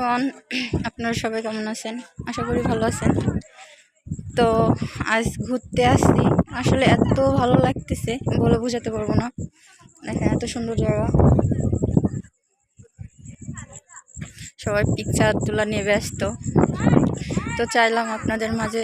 Everyone আপনারা সবাই কেমন আছেন? আশা করি ভালো আছেন। তো আজ ঘুরতে আসছি। আসলে এত ভালো লাগতেছে, বলে বোঝাতে পারব না। দেখেন এত সুন্দর জায়গা। সবাই পিকচার তোলা নিয়ে ব্যস্ত। তো চাইলাম আপনাদের মাঝে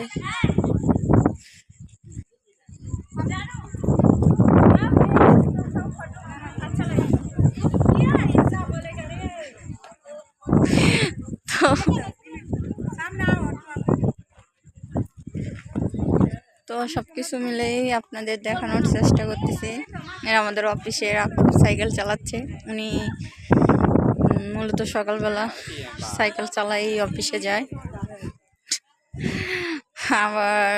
তো সব কিছু মিলেই আপনাদের দেখানোর চেষ্টা করতেছি। এরা আমাদের অফিসে সাইকেল চালাচ্ছে। উনি মূলত সকালবেলা সাইকেল চালাই অফিসে যায়। আবার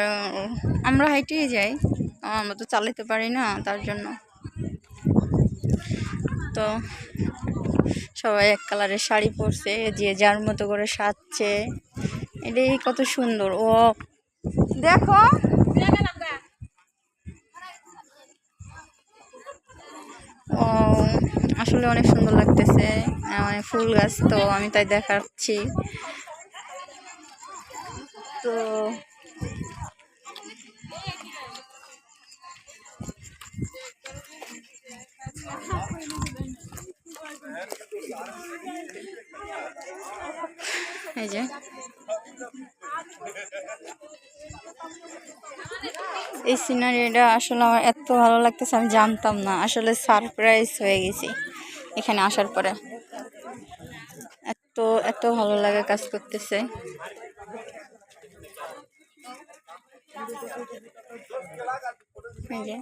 আমরা হাইটেই যাই। আমরা তো চালাতে পারি না, তার জন্য। তো সবাই এক কালারের শাড়ি পরছে যে যার মতো করে সাজছে। এটাই কত সুন্দর, ও। দেখো। ও, আসলে অনেক সুন্দর লাগতেছে অনেক ফুল গাছ তো, আমি তাই দেখাচ্ছি। তো এই যে। এই সিনারিটা আসলে আমার এত ভালো লাগতেছে, আমি জানতাম না। আসলে সারপ্রাইজ হয়ে গেছি এখানে আসার পরে। এত এত ভালো লাগে কাজ করতেছে। যে।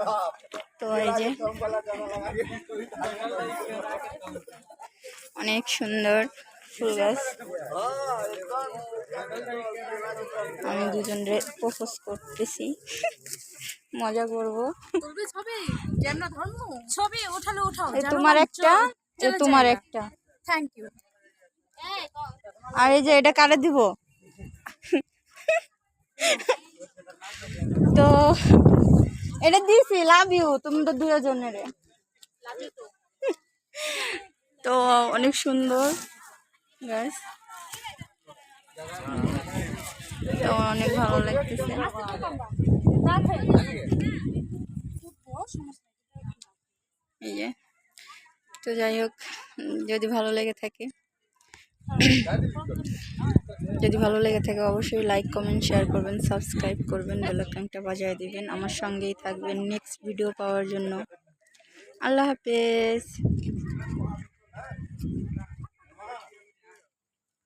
তো এই যে অনেক সুন্দর ফুল গাছ। আমি দুজনরে প্রপোজ করতেছি। মজা করব। ছবি? তোমার একটা? তোমার একটা? থ্যাংক ইউ আর এই যে এটা কারে দিব? তো এটা দিছি লাভ ইউ তুমি তো দুজনের তো অনেক সুন্দর গাছ তো অনেক ভালো লাগতেছে। এই যে, তো যাই হোক, যদি ভালো লেগে থাকে। যদি ভালো লেগে থাকে অবশ্যই লাইক কমেন্ট শেয়ার করবেন সাবস্ক্রাইব করবেন বেলাকানটা বাজায় দিবেন, আমার সঙ্গেই থাকবেন নেক্সট ভিডিও পাওয়ার জন্য। আল্লাহ হাফেজ।